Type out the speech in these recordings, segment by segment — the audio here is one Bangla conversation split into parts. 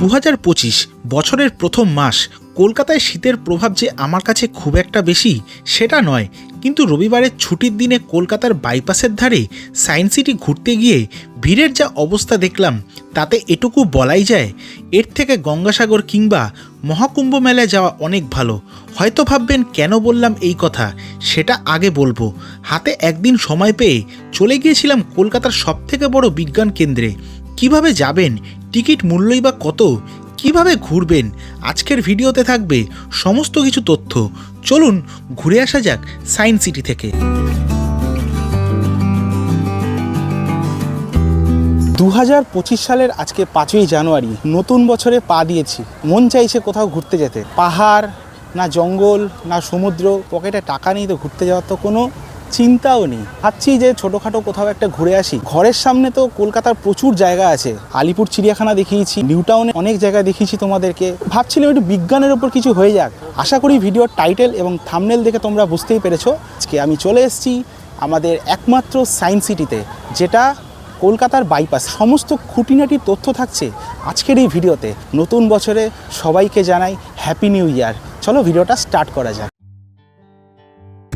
দু বছরের প্রথম মাস, কলকাতায় শীতের প্রভাব যে আমার কাছে খুব একটা বেশি, সেটা নয়। কিন্তু রবিবারের ছুটির দিনে কলকাতার বাইপাসের ধারে সায়েন্স সিটি ঘুরতে গিয়ে ভিড়ের যা অবস্থা দেখলাম, তাতে এটুকু বলাই যায়, এর থেকে গঙ্গাসাগর কিংবা মহাকুম্ভ মেলায় যাওয়া অনেক ভালো। হয়তো ভাববেন, কেন বললাম এই কথা? সেটা আগে বলব। হাতে একদিন সময় পেয়ে চলে গিয়েছিলাম কলকাতার সবথেকে বড় বিজ্ঞান কেন্দ্রে। কীভাবে যাবেন টিকিট মূল্যই বা কত? কীভাবে ঘুরবেন? আজকের ভিডিওতে থাকবে সমস্ত কিছু তথ্য। চলুন ঘুরে আসা যাক সায়েন্স সিটি থেকে। দু হাজার পঁচিশ সালের আজকে পাঁচই জানুয়ারি, নতুন বছরে পা দিয়েছি। মন চাইছে কোথাও ঘুরতে যেতে। পাহাড়, না জঙ্গল, না সমুদ্র, পকেটে টাকা নেই তো ঘুরতে যাওয়ার তো কোনো চিন্তাও নেই। ভাবছি যে ছোটোখাটো কোথাও একটা ঘুরে আসি। ঘরের সামনে তো কলকাতার প্রচুর জায়গা আছে। আলিপুর চিড়িয়াখানা দেখিয়েছি, নিউ টাউনে অনেক জায়গা দেখিয়েছি তোমাদেরকে। ভাবছিলাম একটু বিজ্ঞানের ওপর কিছু হয়ে যাক। আশা করি ভিডিওর টাইটেল এবং থামনেল দেখে তোমরা বুঝতেই পেরেছ। আজকে আমি চলে এসেছি আমাদের একমাত্র সায়েন্স সিটিতে, যেটা কলকাতার বাইপাস। সমস্ত খুঁটিনাটি তথ্য থাকছে আজকের এই ভিডিওতে। নতুন বছরে সবাইকে জানাই হ্যাপি নিউ ইয়ার। চলো ভিডিওটা স্টার্ট করা যাক।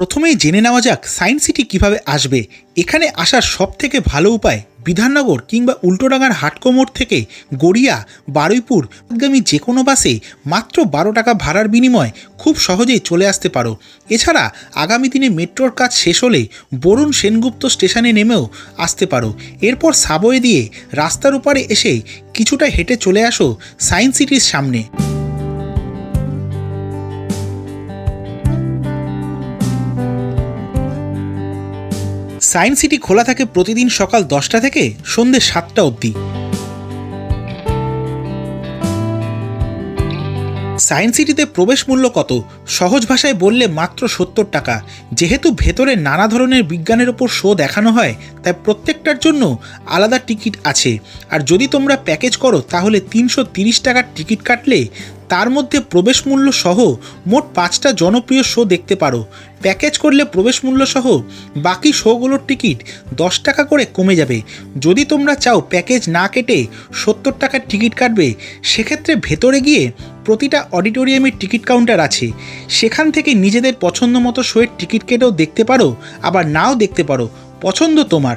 প্রথমেই জেনে নেওয়া যাক সায়েন্স সিটি কীভাবে আসবে। এখানে আসার সব থেকে ভালো উপায় বিধাননগর কিংবা উল্টোডাঙ্গার হাটকো মোড় থেকে গড়িয়া, বারুইপুর গামী যে কোনো বাসে মাত্র বারো টাকা ভাড়ার বিনিময়ে খুব সহজেই চলে আসতে পারো। এছাড়া আগামী দিনে মেট্রোর কাজ শেষ হলে বরুণ সেনগুপ্ত স্টেশনে নেমেও আসতে পারো। এরপর সাবওয়ে দিয়ে রাস্তার উপরে এসে কিছুটা হেঁটে চলে আসো সায়েন্স সিটির সামনে। সায়েন্স সিটি খোলা থাকে প্রতিদিন সকাল দশটা থেকে সন্ধ্যে সাতটা অবধি। সায়েন্স সিটিতে প্রবেশ মূল্য কত? সহজ ভাষায় বললে মাত্র সত্তর টাকা। যেহেতু ভেতরে নানা ধরনের বিজ্ঞানের ওপর শো দেখানো হয়, তাই প্রত্যেকটার জন্য আলাদা টিকিট আছে। আর যদি তোমরা প্যাকেজ করো, তাহলে তিনশো তিরিশ টাকার টিকিট কাটলে তার মধ্যে প্রবেশ মূল্য সহ মোট পাঁচটা জনপ্রিয় শো দেখতে পারো। প্যাকেজ করলে প্রবেশ মূল্য সহ বাকি শোগুলোর টিকিট দশ টাকা করে কমে যাবে। যদি তোমরা চাও প্যাকেজ না কেটে সত্তর টাকার টিকিট কাটবে, সেক্ষেত্রে ভেতরে গিয়ে প্রতিটা অডিটোরিয়ামের টিকিট কাউন্টার আছে। সেখান থেকে নিজেদের পছন্দ মতো শোয়ের টিকিট কেটেও দেখতে পারো, আবার নাও দেখতে পারো। পছন্দ তোমার।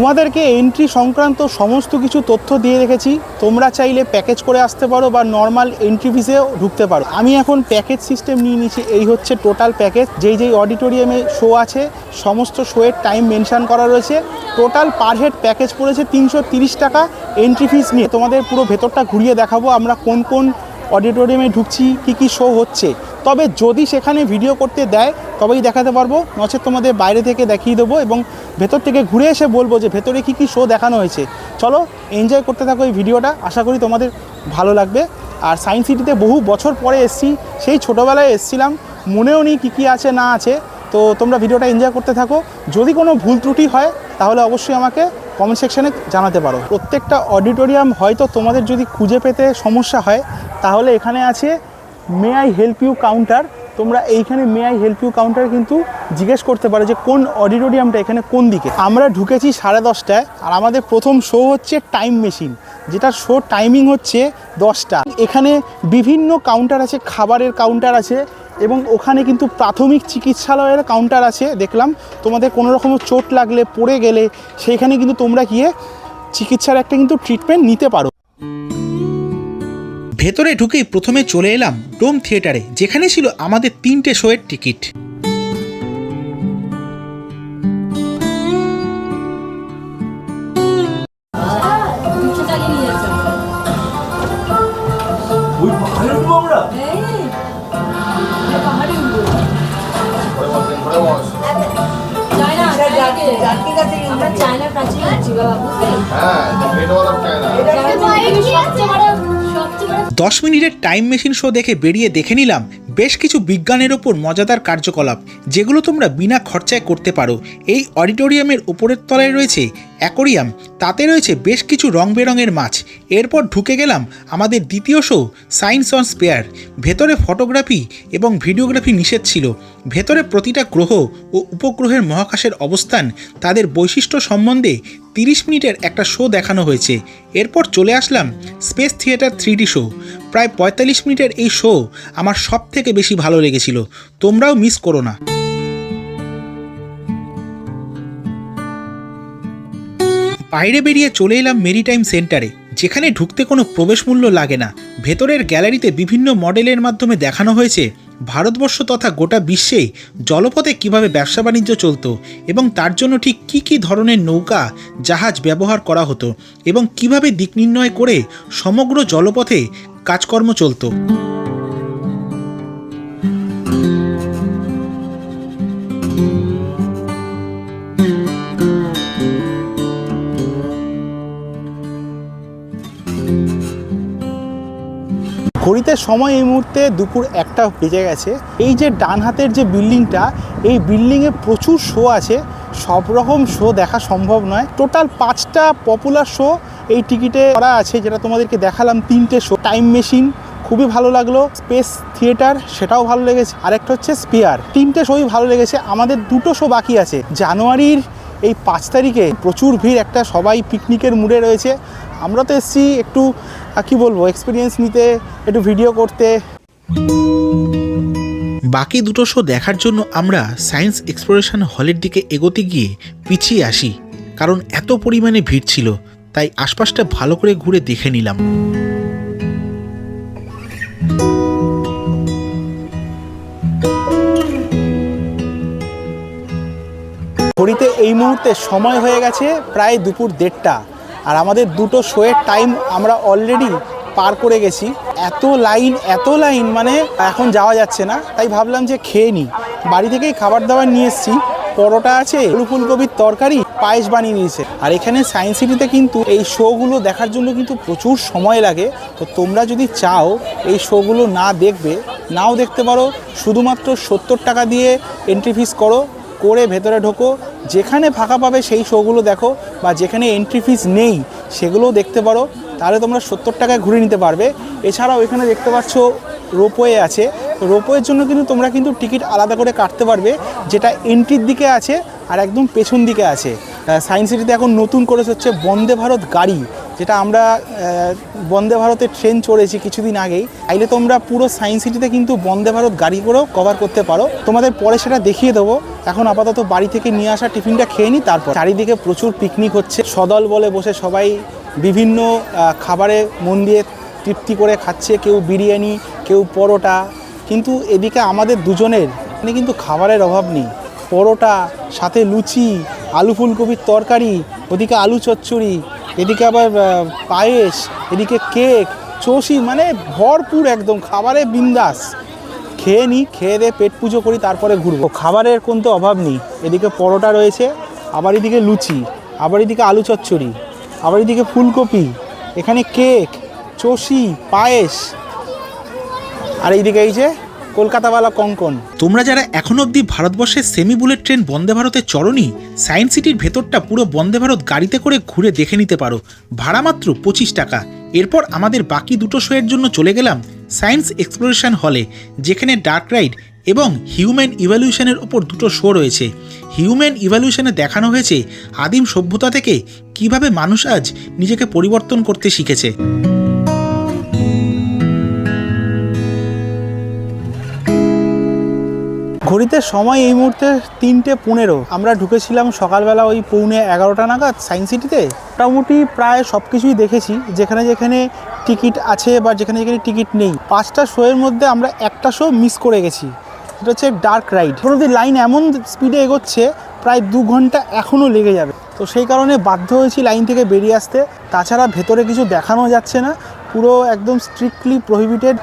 তোমাদেরকে এন্ট্রি সংক্রান্ত সমস্ত কিছু তথ্য দিয়ে রেখেছি। তোমরা চাইলে প্যাকেজ করে আসতে পারো বা নর্মাল এন্ট্রি ফিসেও ঢুকতে পারো। আমি এখন প্যাকেজ সিস্টেম নিয়ে নিয়েছি, এই হচ্ছে টোটাল প্যাকেজ যেই যেই অডিটোরিয়ামে শো আছে, সমস্ত শোয়ের টাইম মেনশন করা রয়েছে। টোটাল পার হেড প্যাকেজ পড়েছে তিনশো টাকা এন্ট্রি ফিস নিয়ে। তোমাদের পুরো ভেতরটা ঘুরিয়ে দেখাবো আমরা কোন কোন অডিটোরিয়ামে ঢুকছি, কী কী শো হচ্ছে। তবে যদি সেখানে ভিডিও করতে দেয়, তবেই দেখাতে পারব। নচেত তোমাদের বাইরে থেকে দেখিয়ে দেবো এবং ভেতর থেকে ঘুরে এসে বলব যে ভেতরে কী কী শো দেখানো হয়েছে। চলো এনজয় করতে থাকো এই ভিডিওটা আশা করি তোমাদের ভালো লাগবে। আর সায়েন্স সিটিতে বহু বছর পরে এসছি। সেই ছোটোবেলায় এসছিলাম। মনেও নেই কী কী আছে, না আছে। তো তোমরা ভিডিওটা এনজয় করতে থাকো। যদি কোনো ভুল ত্রুটি হয়, তাহলে অবশ্যই আমাকে কমেন্ট সেকশানে জানাতে পারো। প্রত্যেকটা অডিটোরিয়াম হয়তো তোমাদের যদি খুঁজে পেতে সমস্যা হয়, তাহলে এখানে আছে may I help you counter তোমরা এইখানে may I help you counter কিন্তু জিজ্ঞেস করতে পারো যে কোন অডিটোরিয়ামটা এখানে কোন দিকে। আমরা ঢুকেছি সাড়ে দশটায় আর আমাদের প্রথম শো হচ্ছে টাইম মেশিন যেটা শো টাইমিং হচ্ছে দশটা। এখানে বিভিন্ন কাউন্টার আছে, খাবারের কাউন্টার আছে এবং ওখানে কিন্তু প্রাথমিক চিকিৎসালয়ের কাউন্টার আছে, দেখলাম। তোমাদের কোনো রকম চোট লাগলে, পড়ে গেলে, সেইখানে কিন্তু তোমরা গিয়ে চিকিৎসার একটা কিন্তু ট্রিটমেন্ট নিতে পারো। ভেতরে ঢুকেই প্রথমে চলে এলাম ডোম থিয়েটারে যেখানে ছিল আমাদের তিনটে শোয়ের টিকিট। আমরা। চায়না, প্রাচীন হ্যাঁ দশ মিনিটের টাইম মেশিন শো দেখে বেরিয়ে দেখে নিলাম বেশ কিছু বিজ্ঞানের ওপর মজাদার কার্যকলাপ, যেগুলো তোমরা বিনা খরচায় করতে পারো। এই অডিটোরিয়ামের ওপরের তলায় রয়েছে অ্যাকোরিয়াম, তাতে রয়েছে বেশ কিছু রং বেরঙের মাছ। এরপর ঢুকে গেলাম আমাদের দ্বিতীয় শো, সায়েন্স অন স্পেয়ার। ভেতরে ফটোগ্রাফি এবং ভিডিওগ্রাফি নিষেধ ছিল। ভেতরে প্রতিটা গ্রহ ও উপগ্রহের মহাকাশের অবস্থান, তাদের বৈশিষ্ট্য সম্বন্ধে তিরিশ মিনিটের একটা শো দেখানো হয়েছে। এরপর চলে আসলাম স্পেস থিয়েটার থ্রি শো। প্রায় পঁয়তাল্লিশ মিনিটের এই শো আমার সব থেকে বেশি ভালো লেগেছিল। তোমরাও মিস করো না। বাইরে বেরিয়ে চলে এলাম মেরিটাইম সেন্টারে, যেখানে ঢুকতে কোনো প্রবেশ মূল্য লাগে না। ভেতরের গ্যালারিতে বিভিন্ন মডেলের মাধ্যমে দেখানো হয়েছে ভারতবর্ষ তথা গোটা বিশ্বে জলপথে কীভাবে ব্যবসা বাণিজ্য চলতো এবং তার জন্য ঠিক কী কী ধরনের নৌকা, জাহাজ ব্যবহার করা হতো এবং কীভাবে দিক নির্ণয় করে সমগ্র জলপথে কাজকর্ম চলতো। ঘড়িতে সময় এই মুহূর্তে দুপুর একটা বেজে গেছে। এই যে ডান হাতের যে বিল্ডিংটা, এই বিল্ডিংয়ে প্রচুর শো আছে। সব রকম শো দেখা সম্ভব নয়। টোটাল পাঁচটা পপুলার শো এই টিকিটে করা আছে, যেটা তোমাদেরকে দেখালাম তিনটে শো টাইম মেশিন খুবই ভালো লাগল। স্পেস থিয়েটার সেটাও ভালো লেগেছে। আরেকটা হচ্ছে স্পিয়ার তিনটে শোই ভালো লেগেছে। আমাদের দুটো শো বাকি আছে। জানুয়ারির এই পাঁচ তারিখে প্রচুর ভিড়। একটা সবাই পিকনিকের মুডে রয়েছে। আমরা তো এসছি একটু কি বলব এক্সপিরিয়েন্স নিতে, একটু ভিডিও করতে। বাকি দুটো শো দেখার জন্য আমরা সায়েন্স এক্সপ্লোরেশন হলের দিকে এগোতে গিয়ে পিছিয়ে আসি। কারণ এত পরিমাণে ভিড় ছিল। তাই আশপাশটা ভালো করে ঘুরে দেখে নিলাম। ঘড়িতে এই মুহূর্তে সময় হয়ে গেছে প্রায় দুপুর দেড়টা। আর আমাদের দুটো শোয়ের টাইম আমরা অলরেডি পার করে গেছি। এত লাইন এত লাইন মানে এখন যাওয়া যাচ্ছে না। তাই ভাবলাম যে খেয়ে নিই। বাড়ি থেকেই খাবার দাবার নিয়ে এসেছি। পরোটা আছে ফুলকপির তরকারি, পায়েস বানিয়ে নিয়েছে। আর এখানে সায়েন্স সিটিতে কিন্তু এই শোগুলো দেখার জন্য কিন্তু প্রচুর সময় লাগে। তো তোমরা যদি চাও এই শোগুলো না দেখবে, নাও দেখতে পারো। শুধুমাত্র সত্তর টাকা দিয়ে এন্ট্রি ফিস করো, করে ভেতরে ঢোকো। যেখানে ফাঁকা পাবে সেই শোগুলো দেখো, বা যেখানে এন্ট্রি ফিস নেই, সেগুলোও দেখতে পারো। তাহলে তোমরা সত্তর টাকায় ঘুরে নিতে পারবে। এছাড়াও এখানে দেখতে পাচ্ছ, রোপওয়ে আছে। রোপওয়ের জন্য কিন্তু তোমরা কিন্তু টিকিট আলাদা করে কাটতে পারবে, যেটা এন্ট্রির দিকে আছে আর একদম পেছন দিকে আছে। সায়েন্স সিটিতে এখন নতুন করে হচ্ছে বন্দে ভারত গাড়ি, যেটা আমরা বন্দে ভারতের ট্রেন চড়েছি কিছুদিন আগেই। চাইলে তোমরা পুরো সায়েন্স সিটিতে কিন্তু বন্দে ভারত গাড়ি করেও কভার করতে পারো। তোমাদের পরে সেটা দেখিয়ে দেবো। এখন আপাতত বাড়ি থেকে নিয়ে আসা টিফিনটা খেয়ে নিই, তারপর। চারিদিকে প্রচুর পিকনিক হচ্ছে। সদল বলে বসে সবাই বিভিন্ন খাবারে মন দিয়ে তৃপ্তি করে খাচ্ছে। কেউ বিরিয়ানি, কেউ পরোটা কিন্তু এদিকে আমাদের দুজনের, এখানে কিন্তু খাবারের অভাব নেই। পরোটা, সাথে লুচি, আলু ফুলকপির তরকারি, ওদিকে আলু চচ্চড়ি, এদিকে আবার পায়েস, এদিকে কেক, চষি মানে ভরপুর একদম, খাবারে বিন্দাস। খেয়ে নিই, খেয়ে দিয়ে পেট পুজো করি, তারপরে ঘুরবো। খাবারের কোনো তো অভাব নেই। এদিকে পরোটা রয়েছে, আবার এদিকে লুচি, আবার এদিকে আলু চচ্চড়ি, আবার এদিকে ফুলকপি, এখানে কেক, চষি, পায়েস আর এইদিকে এই যে কলকাতাওয়ালা কঙ্কন। তোমরা যারা এখনও অবধি ভারতবর্ষের সেমি বুলেট ট্রেন বন্দে ভারতে চড়নি সায়েন্স সিটির ভেতরটা পুরো বন্দে ভারত গাড়িতে করে ঘুরে দেখে নিতে পারো। ভাড়া মাত্র পঁচিশ টাকা। এরপর আমাদের বাকি দুটো শোয়ের জন্য চলে গেলাম সায়েন্স এক্সপ্লোরেশন হলে যেখানে ডার্ক রাইড এবং হিউম্যান ইভ্যালুয়েশনের ওপর দুটো শো রয়েছে। হিউম্যান ইভ্যালুয়েশনে দেখানো হয়েছে আদিম সভ্যতা থেকে কীভাবে মানুষ আজ নিজেকে পরিবর্তন করতে শিখেছে। ঘড়িতে সময় এই মুহূর্তে তিনটে পনেরো। আমরা ঢুকেছিলাম সকালবেলা ওই পৌনে এগারোটা নাগাদ সায়েন্স সিটিতে। মোটামুটি প্রায় সব কিছুই দেখেছি, যেখানে যেখানে টিকিট আছে বা যেখানে যেখানে টিকিট নেই। পাঁচটা শোয়ের মধ্যে আমরা একটা শো মিস করে গেছি, সেটা হচ্ছে ডার্ক রাইড যদি লাইন এমন স্পিডে এগোচ্ছে, প্রায় দু ঘণ্টা এখনও লেগে যাবে। তো সেই কারণে বাধ্য হয়েছি লাইন থেকে বেরিয়ে আসতে। তাছাড়া ভেতরে কিছু দেখানো যাচ্ছে না, পুরো একদম স্ট্রিক্টলি প্রহিবিটেড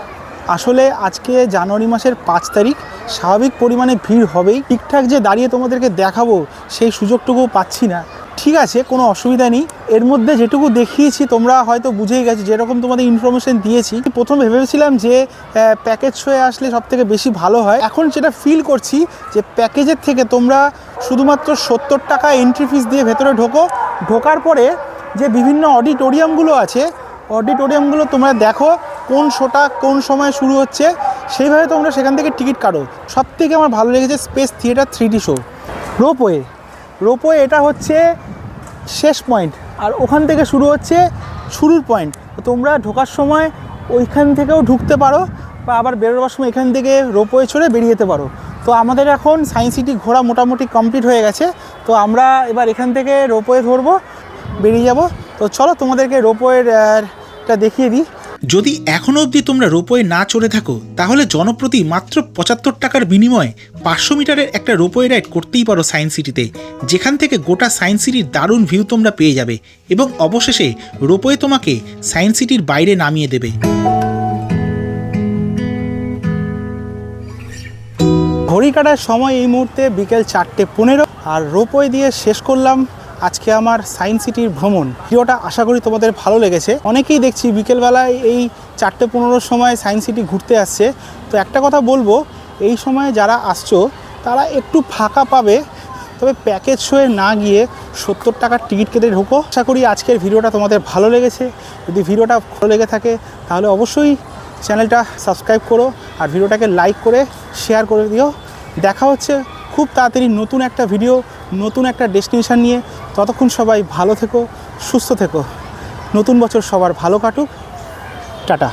আসলে আজকে জানুয়ারি মাসের পাঁচ তারিখ স্বাভাবিক পরিমাণে ভিড় হবেই। ঠিকঠাক যে দাঁড়িয়ে তোমাদেরকে দেখাবো, সেই সুযোগটুকু পাচ্ছি না। ঠিক আছে, কোনো অসুবিধা নেই। এর মধ্যে যেটুকু দেখিয়েছি, তোমরা হয়তো বুঝেই গেছো, যেরকম তোমাদের ইনফরমেশন দিয়েছি। প্রথমে ভেবেছিলাম যে প্যাকেজ হয়ে আসলে সব থেকে বেশি ভালো হয়। এখন যেটা ফিল করছি যে প্যাকেজের থেকে তোমরা শুধুমাত্র সত্তর টাকা এন্ট্রি ফিস দিয়ে ভেতরে ঢোকো। ঢোকার পরে যে বিভিন্ন অডিটোরিয়ামগুলো আছে অডিটোরিয়ামগুলো তোমরা দেখো, কোন শোটা কোন সময় শুরু হচ্ছে। সেইভাবে তোমরা সেখান থেকে টিকিট কাটো। সব থেকে আমার ভালো লেগেছে space theatre three D show. Ropeway. Ropeway এটা হচ্ছে শেষ পয়েন্ট। আর ওখান থেকে শুরু হচ্ছে শুরুর পয়েন্ট। তোমরা ঢোকার সময় ওইখান থেকেও ঢুকতে পারো বা আবার বেরোবার সময় এখান থেকে রোপওয়ে চড়ে বেরিয়ে যেতে পারো। তো আমাদের এখন সায়েন্স সিটি ঘোরা মোটামুটি কমপ্লিট হয়ে গেছে। তো আমরা এবার এখান থেকে রোপওয়ে ধরবো, বেরিয়ে যাব। তো চলো তোমাদেরকে রোপওয়ের দেখিয়ে দিই। যদি এখনও অবধি তোমরা রোপওয়ে না চড়ে থাকো, তাহলে জনপ্রতি মাত্র পঁচাত্তর টাকার বিনিময়ে পাঁচশো মিটারের একটা রোপওয়ে রাইড করতেই পারো সায়েন্স সিটিতে, যেখান থেকে গোটা সায়েন্স সিটির দারুণ ভিউ তোমরা পেয়ে যাবে এবং অবশেষে রোপওয়ে তোমাকে সায়েন্স সিটির বাইরে নামিয়ে দেবে। ঘড়ি কাটার সময় এই মুহূর্তে বিকেল চারটে পনেরো আর রোপওয়ে দিয়ে শেষ করলাম আজকে আমার সায়েন্স সিটির ভ্রমণ। ভিডিওটা আশা করি তোমাদের ভালো লেগেছে। অনেকেই দেখছি বিকেলবেলায় এই চারটে পনেরোর সময় সায়েন্স সিটি ঘুরতে আসছে। তো একটা কথা বলব, এই সময় যারা আসছো, তারা একটু ফাঁকা পাবে। তবে প্যাকেজ শোয়ে না গিয়ে সত্তর টাকার টিকিট কেটে ঢোকো। আশা করি আজকের ভিডিওটা তোমাদের ভালো লেগেছে। যদি ভিডিওটা ভালো লেগে থাকে, তাহলে অবশ্যই চ্যানেলটা সাবস্ক্রাইব করো আর ভিডিওটাকে লাইক করে শেয়ার করে দিও। দেখা হচ্ছে খুব তাড়াতাড়ি নতুন একটা ভিডিও। নতুন একটা ডেস্টিনেশান নিয়ে ততক্ষণ সবাই ভালো থেকো, সুস্থ থেকো। নতুন বছর সবার ভালো কাটুক। টাটা।